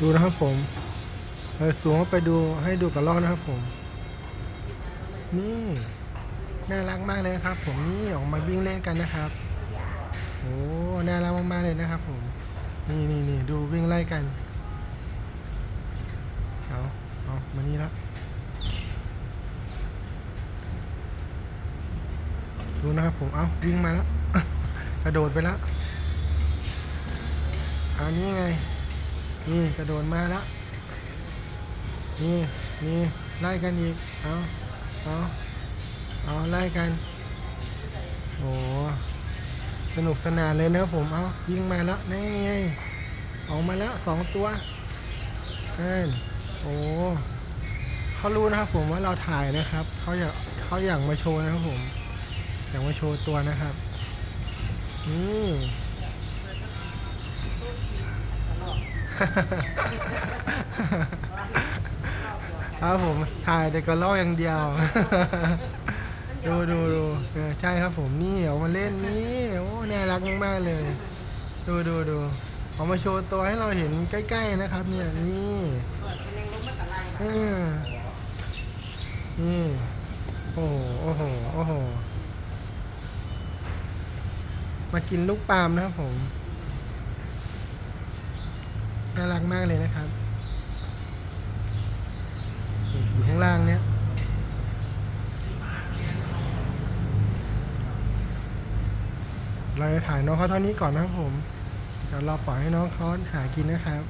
ดูนะครับผมเออสูงไปดูให้ดูกับล่อนะครับผม นี่น่ารักมากเลยนะครับ ผมนี่ออกมาวิ่งเล่นกันนะครับโอ้น่ารักมากๆเลยนะครับ ผม นี่นี่นี่ดูวิ่งไล่กันเอาเอามานี่แล้วดูนะครับผมเอาวิ่งมาแล้วกระโดดไปแล้วอันนี้ไง นี่กระโดดมาแล้วนี่นี่ไล่กันอีก เอาเอาเอาไล่กัน โอ้สนุกสนานเลยนะผมเอายิงมาแล้วนั่นไงออกมาแล้วสองตัวนั่นโอ้เขารู้นะครับผมว่าเราถ่ายนะครับเขาอยากเขาอยากมาโชว์นะครับผม อยากมาโชว์ตัวนะครับ อืม ครับผมถ่ายแต่ก็ลอกอย่างเดียว ดูดูดูเออใช่ครับผมนี่ออกมาเล่นนี่โอ้น่ารักมากๆเลย ดูดูดูเอามาโชว์ตัวให้เราเห็นใกล้ ๆนะครับ เนี่ยนี่นี่โอ้โหโอ้โหโอ้โหมากินลูกปาล์มนะครับผม น่ารักมากเลยนะครับอยู่ข้างล่างเนี้ยเราจะถ่ายน้องเขาเท่านี้ก่อนนะครับผมเดี๋ยวเราปล่อยให้น้องเขาหากินนะครับ